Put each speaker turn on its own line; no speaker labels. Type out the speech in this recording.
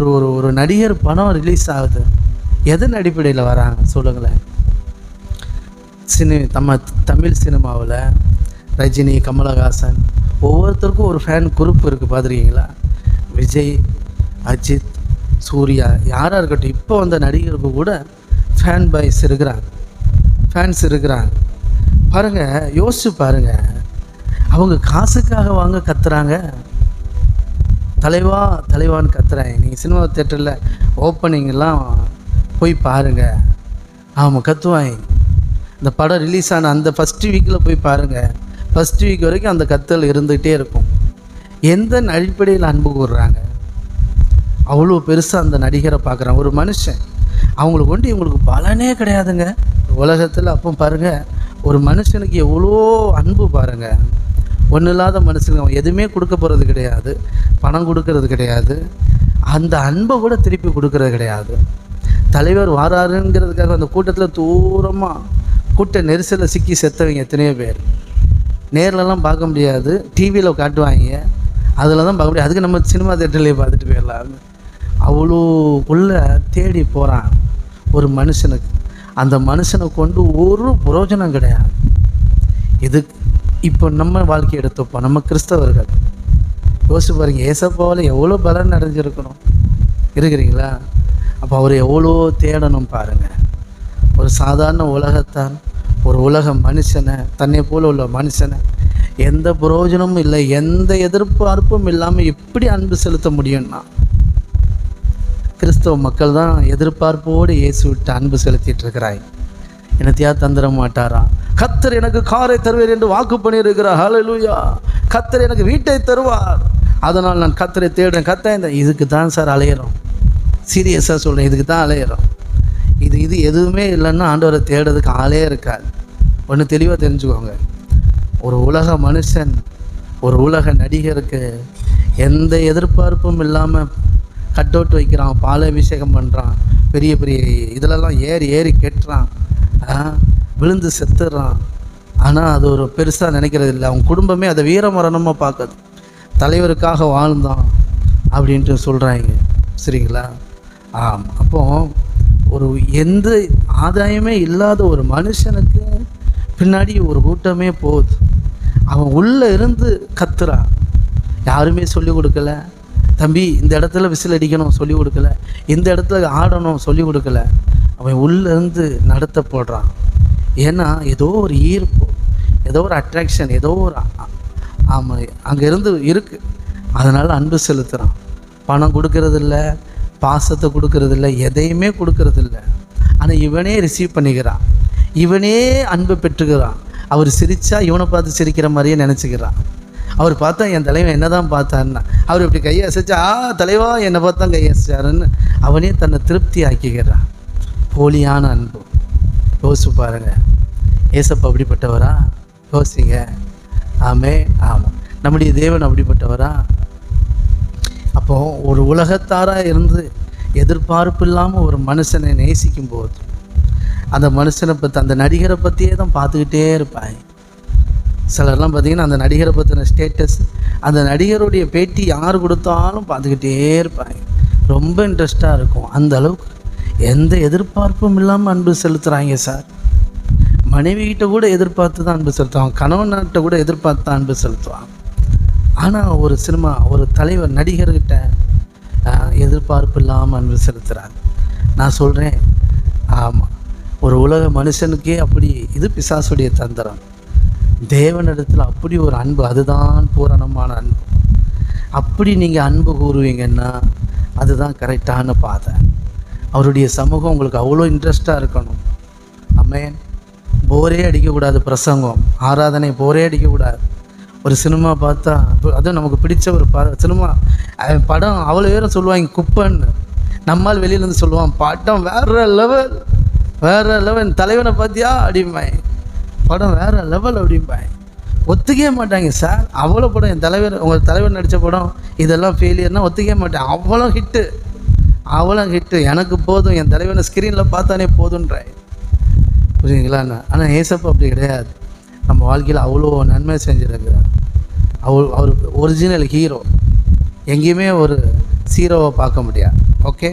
ஒரு ஒரு ஒரு நடிகர் படம் ரிலீஸ் ஆகுது. எதன் அடிப்படையில் வராங்க? சொல்லுங்களேன். சினி நம்ம தமிழ் சினிமாவில் ரஜினி கமலஹாசன் ஒவ்வொருத்தருக்கும் ஒரு ஃபேன் குரூப் இருக்குது பார்த்துருக்கீங்களா? விஜய் அஜித் சூர்யா யாராக இருக்கட்டும் இப்போ வந்த நடிகருக்கு கூட ஃபேன் பாய்ஸ் இருக்கிறாங்க. ஃபேன்ஸ் இருக்கிறாங்க. பாருங்கள் யோசிச்சு பாருங்கள் அவங்க காசுக்காக வாங்க கத்துறாங்க. தலைவா தலைவான்னு கத்துறேன். நீங்கள் சினிமா தேட்டரில் ஓப்பனிங்லாம் போய் பாருங்கள் ஆமாம் கத்துவாய் இந்த படம் ரிலீஸ் ஆன அந்த ஃபஸ்ட்டு வீக்கில் போய் பாருங்கள் ஃபஸ்ட் வீக் வரைக்கும் அந்த கத்தல் இருந்துகிட்டே இருக்கும். எந்த அடிப்படையில் அன்பு கூறுறாங்க? அவ்வளோ பெருசாக அந்த நடிகரை பார்க்குறாங்க ஒரு மனுஷன். அவங்களுக்கு கொண்டு இவங்களுக்கு பலனே கிடையாதுங்க. உலகத்தில் அப்போ பாருங்கள் ஒரு மனுஷனுக்கு எவ்வளோ அன்பு பாருங்கள் ஒன்றும் இல்லாத மனுஷனுக்கு அவன் எதுவுமே கொடுக்க போகிறது கிடையாது. பணம் கொடுக்கறது கிடையாது. அந்த அன்பை கூட திருப்பி கொடுக்கறது கிடையாது. தலைவர் வாராருங்கிறதுக்காக அந்த கூட்டத்தில் தூரமாக கூட்ட நெரிசலில் சிக்கி செத்தவங்க எத்தனையோ பேர். நேர்லலாம் பார்க்க முடியாது. டிவியில் காட்டுவாங்க. அதில் தான் பார்க்க முடியாது அதுக்கு நம்ம சினிமா தேட்டர்லேயே பார்த்துட்டு போயிடலாம் அவ்வளோ உள்ள தேடி போகிறான் ஒரு மனுஷனுக்கு. அந்த மனுஷனை கொண்டு ஒரு புரோஜனம் கிடையாது. இது இப்போ நம்ம வாழ்க்கை எடுத்துப்போம். நம்ம கிறிஸ்தவர்கள். யோசிச்சு பாருங்கள் ஏசப்பாவில் எவ்வளோ பலன் அடைஞ்சிருக்கணும். இருக்கிறீங்களா? அப்போ அவர் எவ்வளோ தேடணும் பாருங்கள் ஒரு சாதாரண உலகத்தான் ஒரு உலக மனுஷனை தன்னை போல் உள்ள மனுஷனை எந்த பிரயோஜனமும் இல்லை எந்த எதிர்பார்ப்பும் இல்லாமல் எப்படி அன்பு செலுத்த முடியும்னா கிறிஸ்தவ மக்கள் தான் எதிர்பார்ப்போடு இயேசு விட்டு அன்பு செலுத்திட்டு இருக்கிறாய். என்னத்தையா தந்துட மாட்டாரா? கத்தர் எனக்கு காரை தருவேன் என்று வாக்கு பண்ணியிருக்கிறார். ஹalleluya கத்தர் எனக்கு வீட்டை தருவார். அதனால் நான் கத்தரை தேடுறேன். கத்த இந்த இதுக்கு தான் சார் அலையிறோம். சீரியஸாக சொல்கிறேன் இதுக்கு தான் அலையிறோம். இது இது எதுவுமே இல்லைன்னா ஆண்டவரை தேடுறதுக்கு ஆளே இருக்காது. ஒன்று தெளிவாக தெரிஞ்சுக்கோங்க. ஒரு உலக மனுஷன் ஒரு உலக நடிகருக்கு எந்த எதிர்பார்ப்பும் இல்லாமல் கட் அவுட் வைக்கிறான் பாலாபிஷேகம் பண்ணுறான் பெரிய பெரிய இதிலெல்லாம் ஏறி ஏறி கெட்டுறான். விழுந்து செத்துடுறான் ஆனால் அது ஒரு பெருசாக நினைக்கிறது இல்லை. அவன் குடும்பமே அதை வீர மரணமாக பார்க்குது. தலைவருக்காக வாழ்ந்தான் அப்படின்ட்டு சொல்கிறாங்க சரிங்களா? ஆம். அப்போ ஒரு எந்த ஆதாயமே இல்லாத ஒரு மனுஷனுக்கு பின்னாடி ஒரு கூட்டமே போகுது. அவன் உள்ளே இருந்து கத்துறான். யாருமே சொல்லிக் கொடுக்கல. தம்பி இந்த இடத்துல விசில் அடிக்கணும் சொல்லிக் கொடுக்கல. இந்த இடத்துல ஆடணும் சொல்லிக் கொடுக்கல. அவன் உள்ளே இருந்து நடத்த போடுறான் ஏன்னா ஏதோ ஒரு ஈர்ப்பு ஏதோ ஒரு அட்ராக்ஷன் ஏதோ ஒரு ஆமாம் அங்கேருந்து இருக்குது அதனால் அன்பு செலுத்துகிறான் பணம் கொடுக்கறதில்ல பாசத்தை கொடுக்கறதில்ல எதையுமே கொடுக்கறதில்ல. ஆனால் இவனே ரிசீவ் பண்ணிக்கிறான். இவனே அன்பு பெற்றுக்கிறான். அவர் சிரித்தா இவனை பார்த்து சிரிக்கிற மாதிரியே நினச்சிக்கிறான். அவர் பார்த்தா என் தலைவன் என்ன தான் பார்த்தான்னா அவர் இப்படி கையை அசைச்சா ஆ தலைவா என்னை பார்த்தா கையை அசைச்சாருன்னு அவனே தன்னை திருப்தி ஆக்கிக்கிறான் போலியான அன்பு. யோசிச்சு பாருங்க. ஏசப்பா அப்படிப்பட்டவரா? யோசிங்க. ஆமே. ஆமாம் நம்முடைய தேவன் அப்படிப்பட்டவரா? அப்போ ஒரு உலகத்தாராக இருந்து எதிர்பார்ப்பு இல்லாமல் ஒரு மனுஷனை நேசிக்கும் போது அந்த மனுஷனை பற்றி அந்த நடிகரை பற்றியே தான் பார்த்துக்கிட்டே இருப்பாங்க சிலர்லாம் பார்த்திங்கன்னா அந்த நடிகரை பற்றின ஸ்டேட்டஸ் அந்த நடிகருடைய பேட்டி யார் கொடுத்தாலும் பார்த்துக்கிட்டே இருப்பாங்க ரொம்ப இன்ட்ரெஸ்டாக இருக்கும். அந்த அளவுக்கு எந்த எதிர்பார்ப்பும் இல்லாமல் அன்பு செலுத்துகிறாங்க சார். மனைவி கிட்ட கூட எதிர்பார்த்து தான் அன்பு செலுத்துவான். கணவன்கிட்ட கூட எதிர்பார்த்து தான் அன்பு செலுத்துவான். ஆனால் ஒரு சினிமா ஒரு தலைவர் நடிகர்கிட்ட எதிர்பார்ப்பு இல்லாமல் அன்பு செலுத்துகிறார் நான் சொல்கிறேன் ஆமாம் ஒரு உலக மனுஷனுக்கே அப்படி இது பிசாசுடைய தந்திரம். தேவனிடத்தில் அப்படி ஒரு அன்பு அதுதான் பூரணமான அன்பு. அப்படி நீங்கள் அன்பு கூறுவீங்கன்னா அதுதான் கரெக்டான பாதை. அவருடைய சமூகம் உங்களுக்கு அவ்வளோ இன்ட்ரெஸ்டாக இருக்கணும். அம்மேன் போரே அடிக்கக்கூடாது பிரசங்கம் ஆராதனை போரே அடிக்கக்கூடாது. ஒரு சினிமா பார்த்தா அதுவும் நமக்கு பிடிச்ச ஒரு ப சினிமா படம் அவ்வளோ பேரும் சொல்லுவாங்க குப்பன்னு. நம்மால் வெளியிலேருந்து சொல்லுவான் படம் வேற லெவல் வேற லெவல். தலைவனை பார்த்தியா? அப்படிம்பாய் படம் வேற லெவல் அப்படிம்பாய் ஒத்துக்கவே மாட்டாங்க சார். அவ்வளோ படம் என் தலைவர் உங்கள் தலைவர் நடித்த படம் இதெல்லாம் ஃபெயிலியர்னால் ஒத்துக்கவே மாட்டேன். அவ்வளோ ஹிட்டு அவ்வளோ ஹிட்டு எனக்கு போதும். என் தலைவனை ஸ்க்ரீனில் பார்த்தானே போதுன்றாய் புரியுதுங்களா? ஆனால் ஏசப்பா அப்படி கிடையாது. நம்ம வாழ்க்கையில் அவ்வளோ நன்மை செஞ்சுருக்கிறார். அவர் அவர் ஒரிஜினல் ஹீரோ எங்கேயுமே ஒரு ஹீரோவை பார்க்க முடியாது. ஓகே